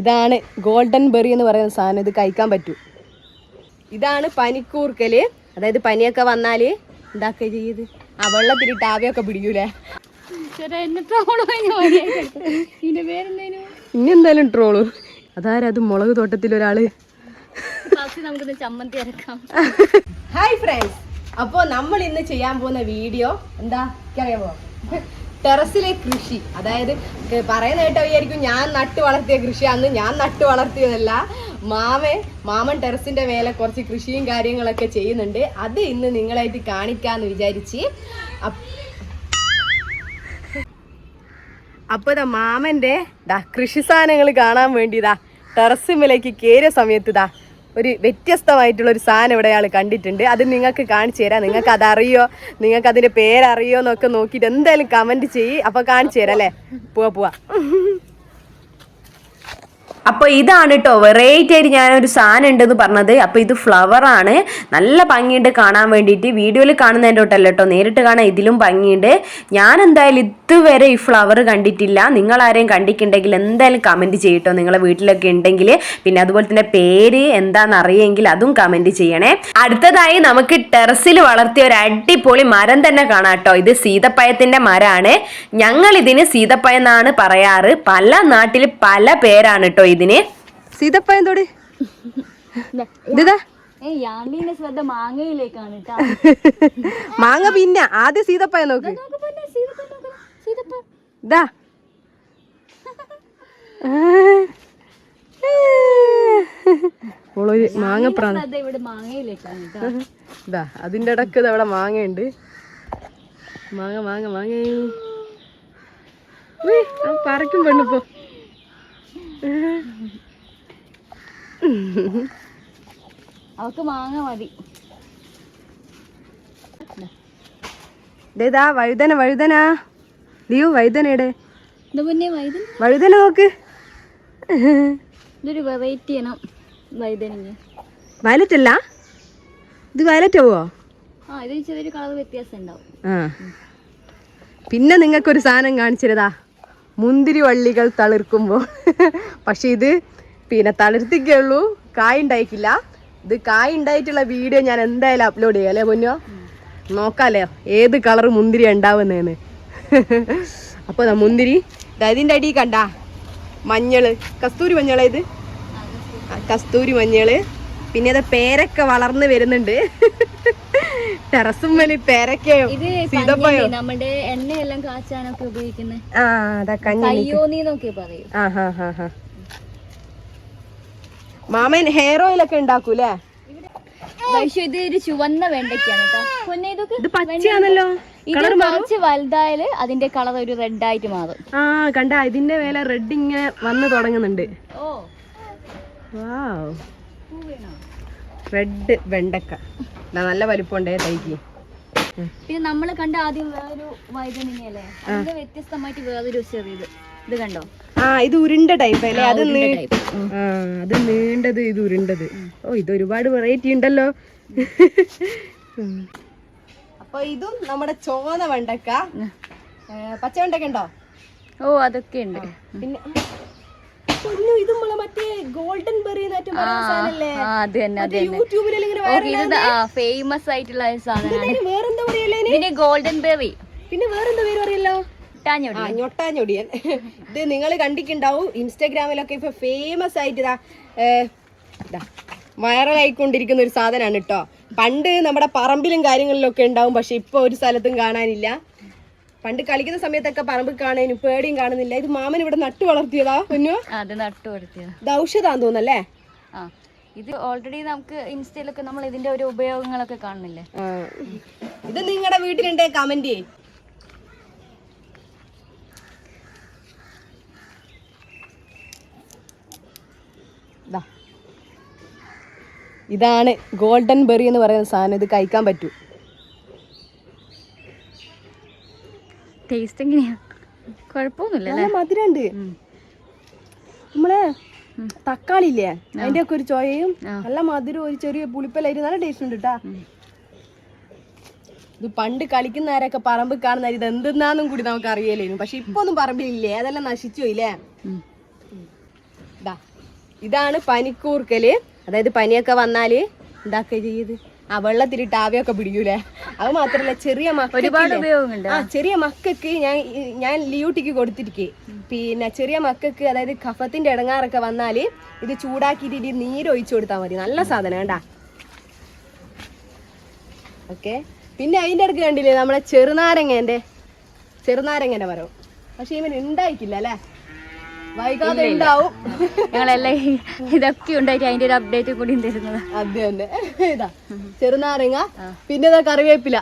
ഇതാണ് golden berry എന്ന് പറയുന്ന സാധനം. ഇത് കഴിക്കാൻ പറ്റൂ. ഇതാണ് പനിക്കൂർക്കൽ അതായത് പനിയൊക്കെ വന്നാൽ എന്താക്കുക ചെയ്യത് ആ വെള്ളത്തിലിട്ട് ആവിയൊക്കെ പിടിക്കൂലേ? ഇനി എന്തായാലും ട്രോളു. അതാരത് മുളക് തോട്ടത്തിൽ ഒരാൾ? ചമ്മന്തി ഹായ് ഫ്രണ്ട്സ് അപ്പോ നമ്മൾ ഇന്ന് ചെയ്യാൻ പോകുന്ന വീഡിയോ എന്താ? അറിയാമോ ടെറസിലെ കൃഷി. അതായത് പറയുന്ന കേട്ടോ വിചാരിക്കും ഞാൻ നട്ടു വളർത്തിയ കൃഷി അന്ന് ഞാൻ നട്ടു വളർത്തിയതല്ല. മാമൻ മാമൻ ടെറസിന്റെ മേലെ കുറച്ച് കൃഷിയും കാര്യങ്ങളൊക്കെ ചെയ്യുന്നുണ്ട്. അത് ഇന്ന് നിങ്ങളായിട്ട് കാണിക്കാന്ന് വിചാരിച്ച്. അപ്പോൾ അപ്പൊ ഇതാ മാമന്റെ ദാ കൃഷി സാധനങ്ങൾ കാണാൻ വേണ്ടി ഇതാ ടെറസിമിലേക്ക് കയറിയ സമയത്ത് ഇതാ ഒരു വ്യത്യസ്തമായിട്ടുള്ള ഒരു സാധനം ഇവിടെ അയാൾ കണ്ടിട്ടുണ്ട്. അത് നിങ്ങൾക്ക് കാണിച്ചു തരാം. നിങ്ങൾക്ക് അതറിയോ? നിങ്ങൾക്ക് അതിന്റെ പേരറിയോ എന്നൊക്കെ നോക്കിയിട്ട് എന്തായാലും കമന്റ് ചെയ്യ്. അപ്പോൾ കാണിച്ചു തരാം അല്ലേ? പോവാ പോവാ. അപ്പൊ ഇതാണ് കേട്ടോ വെറൈറ്റി ആയിട്ട് ഞാനൊരു സാധനം ഉണ്ടെന്ന് പറഞ്ഞത്. അപ്പൊ ഇത് ഫ്ലവർ ആണ്. നല്ല ഭംഗിയുണ്ട് കാണാൻ വേണ്ടിയിട്ട്. വീഡിയോയിൽ കാണുന്നതിന്റെ തൊട്ടല്ല കേട്ടോ നേരിട്ട് കാണാൻ ഇതിലും ഭംഗിയുണ്ട്. ഞാൻ എന്തായാലും ഇതുവരെ ഈ ഫ്ലവർ കണ്ടിട്ടില്ല. നിങ്ങൾ ആരെയും കണ്ടിട്ടുണ്ടെങ്കിൽ എന്തായാലും കമന്റ് ചെയ്യട്ടോ. നിങ്ങളെ വീട്ടിലൊക്കെ ഉണ്ടെങ്കിൽ. പിന്നെ അതുപോലെ തന്നെ പേര് എന്താണെന്ന് അറിയെങ്കിൽ അതും കമന്റ് ചെയ്യണേ. അടുത്തതായി നമുക്ക് ടെറസിൽ വളർത്തിയ ഒരു അടിപൊളി മരം തന്നെ കാണാം കേട്ടോ ഇത് സീതപ്പഴത്തിന്റെ മരമാണ്. ഞങ്ങൾ ഇതിന് സീതപ്പഴം എന്നാണ് പറയാറ്. പല നാട്ടിൽ പല പേരാണ് കേട്ടോ ഇതിന്. സീതപ്പ എന്തോട്? ഇതാ ഏ യാണ്ടിന്റെ ശ്രദ്ധ മാങ്ങയിലേക്കാണ് കേട്ടാ. മാങ്ങ പിന്നെ ആദ്യം സീതപ്പ നോക്ക്. നോക്ക് പൊന്നെ, സീതപ്പ നോക്ക്. സീതപ്പ. ഇതാ ഓളൊരു മാങ്ങപ്രാണ്. ഇതാ അതിന്റെ ഇടയ്ക്ക് അവിടെ മാങ്ങയുണ്ട്. മാങ്ങ മാങ്ങ മാങ്ങ. പറക്കും പെണ്ണിപ്പോ അവക്ക് മാങ്ങ മതി. ഇതേതാ വഴുതന വഴുതന. ലിയോ വഴുതനയുടെ വഴുതന? നോക്ക്. ഇതൊരു വെറൈറ്റി ആണ് വൈദ്യുതി വയലറ്റ് അല്ല? ഇത് വയലറ്റ് ആവോ? ആ ഇത് ചെറിയൊരു കളർ വ്യത്യാസം ഉണ്ടാവും. പിന്നെ നിങ്ങൾക്കൊരു സാധനം കാണിച്ചിരുതാ മുന്തിരി വള്ളികൾ തളിർക്കുമ്പോൾ. പക്ഷെ ഇത് പിന്നെ തളിർത്തിക്കേ ഉള്ളൂ കായ് ഉണ്ടായിക്കില്ല ഇത് കായ് ഉണ്ടായിട്ടുള്ള വീഡിയോ ഞാൻ എന്തായാലും അപ്ലോഡ് ചെയ്യാം അല്ലേ പൊന്നോ? നോക്കാലോ ഏത് കളർ മുന്തിരി ഉണ്ടാവുന്നതെന്ന് അപ്പോൾ മുന്തിരി. ഇതിന്റെ അടി കണ്ട. മഞ്ഞൾ. കസ്തൂരി മഞ്ഞളാ ഇത്? കസ്തൂരി മഞ്ഞൾ. പിന്നെ ഇത് പേരൊക്കെ വളർന്ന് വരുന്നുണ്ട്. ടെറസുമ്മൽ പേരക്കയോ ഇത് സീതപ്പഴോ. നമ്മുടെ എണ്ണയെല്ലാം കാച്ചാനൊക്കെ ഉപയോഗിക്കുന്നത് ആ അതാ കഞ്ഞി പറയും. ആ ഹാ ഹാ ഹാ. മാമൻ ഹെയർ ഓയിൽ ഒക്കെ ഉണ്ടാക്കൂലേ? പക്ഷെ ഇത് ഒരു ചുവന്ന വെണ്ടയ്ക്കാണ് കേട്ടോ പൊന്നെ ഇതൊക്കെ ഇത് പച്ചയാണല്ലോ. ഇത് കുറച്ച് വലുതായാൽ അതിന്റെ കളർ ഒരു റെഡ് ആയിട്ട് മാറും. ആ കണ്ട ഇതിന്റെ വേല റെഡ് ഇങ്ങനെ വന്ന് തുടങ്ങുന്നുണ്ട്. ഓ. റെഡ് വെണ്ടക്ക. നല്ല വലിപ്പമുണ്ടേ തൈക്ക്. പിന്നെ നമ്മൾ കണ്ട ആദ്യം വേറൊരു അതിന്റെ വ്യത്യസ്തമായിട്ട് വേറൊരു ചെറിയത്. ഇത് കണ്ടോ? ആ ഇത് ഉരുണ്ട ടൈപ്പ് അല്ലേ? അത് അത് നീണ്ടത് ഇത് ഉരുണ്ടത്. ഓ ഇത് ഒരുപാട് വെറൈറ്റി ഉണ്ടല്ലോ. അപ്പൊ ഇതും നമ്മുടെ ചോന്ന വെണ്ടക്ക. പച്ച വെണ്ടക്ക ഉണ്ടോ? ഓ അതൊക്കെ ഉണ്ട്. പിന്നെ പൊന്നു, ഇത് നമ്മളെ മറ്റേ ഗോൾഡൻ ബെറി അത് തന്നെ ഓക്കെ ഫേമസ് ആയിട്ടുള്ള സാധനമാണ്. വേറെന്താ പറയല്ലേ ഇതിന്? ഗോൾഡൻ ബെറി പിന്നെ വേറെന്താ പേര് പറയല്ലോ? ഞൊട്ടാഞ്ഞൊടിയൻ ഇത് നിങ്ങൾ കണ്ടിട്ടുണ്ടാവും. ഇൻസ്റ്റാഗ്രാമിലൊക്കെ ഇപ്പൊ ഫേമസ് ആയിട്ട് ഇതാ വൈറലായിക്കൊണ്ടിരിക്കുന്ന ഒരു സാധനമാണ് കേട്ടോ. പണ്ട് നമ്മുടെ പറമ്പിലും കാര്യങ്ങളിലൊക്കെ ഉണ്ടാവും പക്ഷെ ഇപ്പൊ ഒരു സ്ഥലത്തും കാണാനില്ല. പണ്ട് കളിക്കുന്ന സമയത്തൊക്കെ പറമ്പിൽ കാണാനും പേടിയും കാണുന്നില്ല. ഇത് മാമൻ ഇവിടെ നട്ടു വളർത്തിയതാ പൊന്നു? അത് വളർത്തിയത്. ഇത് ഔഷധാന്ന് തോന്നല്ലേ ആ ഇത് ഓൾറെഡി നമുക്ക് ഇൻസ്റ്റയിലൊക്കെ നമ്മൾ ഇതിന്റെ ഒരു ഉപയോഗങ്ങളൊക്കെ കാണുന്നില്ലേ? ഇത് നിങ്ങളുടെ വീട്ടിലുണ്ടേ കമന്റ് ചെയ്യും. ഇതാണ് ഗോൾഡൻ ബെറി എന്ന് പറയുന്ന സാധനം. ഇത് കഴിക്കാൻ പറ്റൂ. ടേസ്റ്റ് എങ്ങനെയാ? കുഴപ്പമൊന്നുമില്ല നല്ല മധുരണ്ട് നമ്മളെ തക്കാളി ഇല്ലേ അതിന്റെ ഒക്കെ ഒരു ചോയയും നല്ല മധുരം ഒരു ചെറിയ പുളിപ്പലായിട്ട് നല്ല ടേസ്റ്റ് ഉണ്ട് കേട്ടാ ഇത് പണ്ട് കളിക്കുന്നവരൊക്കെ പറമ്പ് കാണുന്ന ഇത് എന്തെന്നാന്നും കൂടി നമുക്ക് അറിയലേനു പക്ഷെ ഇപ്പൊ ഒന്നും പറമ്പിലില്ലേ അതെല്ലാം നശിച്ചു പോയില്ലേ? ഇതാണ് പനിക്കൂർക്കൽ. അതായത് പനിയൊക്കെ വന്നാൽ എന്താക്കുക ചെയ്യത് ആ വെള്ളത്തിലിട്ട് ആവിയൊക്കെ പിടിക്കൂലേ? അത് മാത്രല്ല ചെറിയ മക്ക ഒരുപാട്? ഉപയോഗമുണ്ട്. ആ ചെറിയ മക്കൾക്ക് ഞാൻ ഞാൻ ലിയൂട്ടിക്ക് കൊടുത്തിരിക്കേ. പിന്നെ ചെറിയ മക്കൾക്ക് അതായത് കഫത്തിന്റെ ഇടങ്ങാറൊക്കെ വന്നാൽ ഇത് ചൂടാക്കിയിട്ട് ഇത് നീര് ഒഴിച്ചു കൊടുത്താൽ മതി. നല്ല സാധനം കേട്ടാ ഓക്കെ. പിന്നെ അതിന്റെ അടുക്ക് കണ്ടില്ലേ നമ്മളെ ചെറുനാരങ്ങന്റെ ചെറുനാരങ്ങന്റെ മരം. പക്ഷെ ഇവൻ ഉണ്ടായിക്കില്ല അല്ലേ? വൈകാതെ ഉണ്ടാവും. ഞങ്ങളെല്ലാം ഇതൊക്കെ ഉണ്ടായിട്ട് അതിന്റെ ഒരു അപ്ഡേറ്റ് കൂടി തരുന്നത്. അത് തന്നെ ഇതാ ചെറുനാരങ്ങ പിന്നെ ഇതാ കറിവേപ്പില.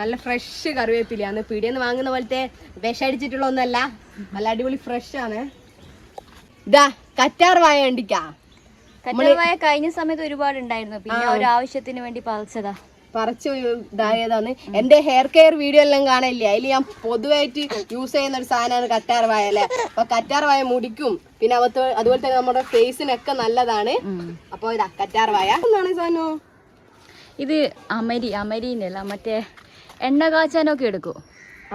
നല്ല ഫ്രഷ് കറിവേപ്പില കറിവേപ്പിലയാണ്. പീടിയെന്ന് വാങ്ങുന്ന പോലത്തെ വിഷടിച്ചിട്ടുള്ള ഒന്നല്ല. നല്ല അടിപൊളി ഫ്രഷ് ആണ്. ഇതാ കറ്റാർ വായ കണ്ടിക്കാ? വായ കഴിഞ്ഞ സമയത്ത് ഒരുപാട് ഉണ്ടായിരുന്നു പിന്നെ ഒരു ആവശ്യത്തിന് വേണ്ടി പറിച്ചതാ. പറിച്ച് ഇതായതാണ്. എന്റെ ഹെയർ കെയർ വീഡിയോ എല്ലാം കാണില്ലേ? അതിൽ ഞാൻ പൊതുവായിട്ട് യൂസ് ചെയ്യുന്ന ഒരു സാധനമാണ് കറ്റാർ വായ അല്ലേ? അപ്പൊ കറ്റാർ വായ മുടിക്കും. പിന്നെ അവത്ത് അതുപോലെ തന്നെ നമ്മുടെ ഫേസിനൊക്കെ നല്ലതാണ്. അപ്പൊ ഇതാ കറ്റാർ വായ എന്താണ് സാധനം ഇത് അമരി അമരീന്റെ അല്ല മറ്റേ എണ്ണ കാച്ചാനൊക്കെ എടുക്കും.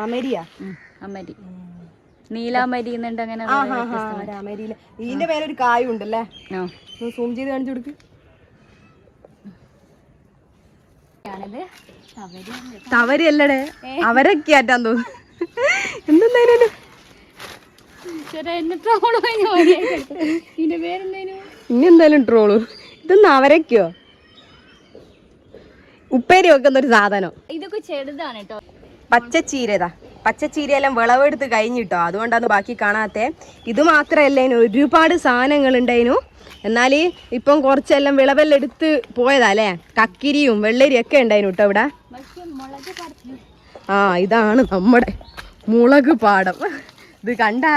അമരിയാ? അമരി. നീലാമരി എന്നുണ്ട് അങ്ങനെ ഇതിന്റെ പേരൊരു കായുണ്ടല്ലേ. സൂം ചെയ്ത് കാണിച്ചു കൊടുക്ക്. ആണിത് അവരി തവരല്ലടേ അവരൊക്കെ ആറ്റാൻ തോന്നുന്നു. എന്തെന്തായാലും ഇനി എന്തായാലും ട്രോളു ഇതൊന്നും അവരൊക്കെയോ? ഉപ്പേരി വെക്കുന്ന ഒരു സാധനം. ഇതൊക്കെ ചെറുതാണ് കേട്ടോ. പച്ചച്ചീരതാ പച്ചച്ചീരയെല്ലാം വിളവെടുത്ത് കഴിഞ്ഞിട്ടോ? അതുകൊണ്ടാണ് ബാക്കി കാണാത്തെ. ഇത് മാത്രമല്ല ഇതിന് ഒരുപാട് സാധനങ്ങൾ ഉണ്ടായിരുന്നു എന്നാൽ ഇപ്പം കുറച്ചെല്ലാം വിളവെല്ലാം എടുത്ത് പോയതാ അല്ലേ കക്കിരിയും വെള്ളരിയും ഒക്കെ ഉണ്ടായിരുന്നു കേട്ടോ ഇവിടെ. ആ ഇതാണ് നമ്മുടെ മുളക് പാടം. ഇത് കണ്ടാ?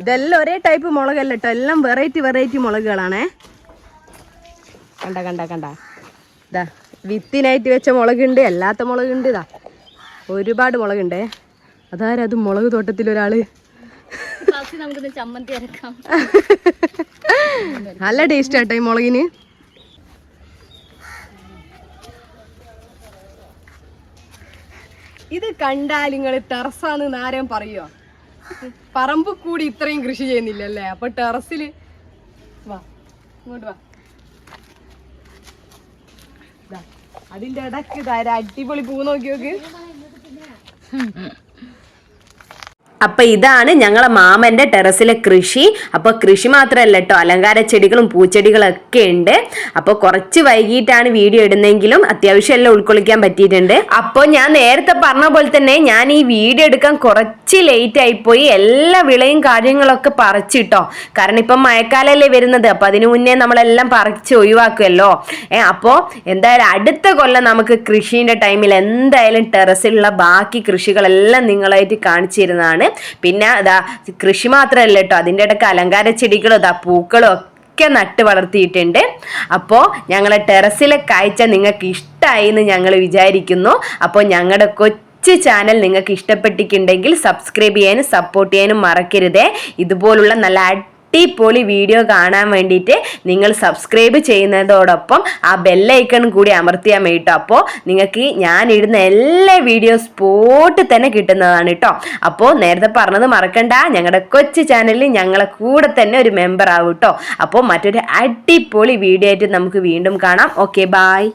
ഇതെല്ലാം ഒരേ ടൈപ്പ് മുളകല്ല കേട്ടോ. എല്ലാം വെറൈറ്റി വെറൈറ്റി മുളകുകളാണേ. കണ്ട കണ്ട കണ്ട. ഇതാ വിത്തിനായിട്ട് വെച്ച മുളകുണ്ട് അല്ലാത്ത മുളകുണ്ട് ഇതാ. ഒരുപാട് മുളകുണ്ടേ. അതാരത് മുളക് തോട്ടത്തിൽ തോട്ടത്തിലൊരാൾ? നമുക്കിന്ന് ചമ്മന്തി അരക്കാം. നല്ല ടേസ്റ്റ് ആട്ടോ ഈ മുളകിന്. ഇത് കണ്ടാൽ നിങ്ങൾ ടെറസാന്ന് നാരം പറയോ പറമ്പ് കൂടി ഇത്രയും കൃഷി ചെയ്യുന്നില്ലല്ലേ? അപ്പൊ ടെറസിൽ വാ ഇങ്ങോട്ട് വാ. ദാ, അതിന്റെ ഇടയ്ക്ക് അടിപൊളി പൂ നോക്കി നോക്ക്. അപ്പൊ ഇതാണ് ഞങ്ങളെ മാമന്റെ ടെറസിലെ കൃഷി. അപ്പൊ കൃഷി മാത്രമല്ല കേട്ടോ അലങ്കാര ചെടികളും പൂച്ചെടികളും ഒക്കെ ഉണ്ട്. അപ്പൊ കുറച്ച് വൈകിട്ടാണ് വീഡിയോ ഇടുന്നെങ്കിലും അത്യാവശ്യം എല്ലാം ഉൾക്കൊള്ളിക്കാൻ പറ്റിയിട്ടുണ്ട്. അപ്പോൾ ഞാൻ നേരത്തെ പറഞ്ഞ പോലെ തന്നെ ഞാൻ ഈ വീഡിയോ എടുക്കാൻ കുറച്ച് ലേറ്റ് ആയിപ്പോയി. എല്ലാ വിളയും കാര്യങ്ങളൊക്കെ പറിച്ചിട്ടോ. കാരണം ഇപ്പം മഴക്കാലല്ലേ വരുന്നത്. അപ്പൊ അതിനു മുന്നേ നമ്മളെല്ലാം പറിച്ച് ഒഴിവാക്കുമല്ലോ ഏ അപ്പോൾ എന്തായാലും അടുത്ത കൊല്ലം നമുക്ക് കൃഷീന്റെ ടൈമിൽ എന്തായാലും ടെറസിലുള്ള ബാക്കി കൃഷികളെല്ലാം നിങ്ങളായിട്ട് കാണിച്ചു തരുന്നതാണ് പിന്നെ അതാ കൃഷി മാത്രമല്ല കേട്ടോ. അതിന്റെ ഇടയ്ക്ക് അലങ്കാര ചെടികളും അതാ പൂക്കളും ഒക്കെ നട്ട് വളർത്തിയിട്ടുണ്ട്. അപ്പോൾ ഞങ്ങളെ ടെറസിലെ കാഴ്ച നിങ്ങൾക്ക് ഇഷ്ടമായി എന്ന് ഞങ്ങൾ വിചാരിക്കുന്നു. അപ്പോൾ ഞങ്ങളുടെ കൊച്ചു ചാനൽ നിങ്ങൾക്ക് ഇഷ്ടപ്പെട്ടിട്ടുണ്ടെങ്കിൽ സബ്സ്ക്രൈബ് ചെയ്യാനും സപ്പോർട്ട് ചെയ്യാനും മറക്കരുതേ. ഇതുപോലുള്ള നല്ല അടിപൊളി വീഡിയോ കാണാൻ വേണ്ടിയിട്ട് നിങ്ങൾ സബ്സ്ക്രൈബ് ചെയ്യുന്നതോടൊപ്പം ആ ബെല്ലൈക്കൺ കൂടി അമർത്തിയാൽ മതി കേട്ടോ അപ്പോൾ നിങ്ങൾക്ക് ഞാൻ ഇടുന്ന എല്ലാ വീഡിയോ സ്പോട്ട് തന്നെ കിട്ടുന്നതാണ് കേട്ടോ അപ്പോൾ നേരത്തെ പറഞ്ഞത് മറക്കണ്ട. ഞങ്ങളുടെ കൊച്ചു ചാനലിൽ ഞങ്ങളെ കൂടെ തന്നെ ഒരു മെമ്പർ ആവും കേട്ടോ അപ്പോൾ മറ്റൊരു അടിപൊളി വീഡിയോ ആയിട്ട് നമുക്ക് വീണ്ടും കാണാം. Okay bye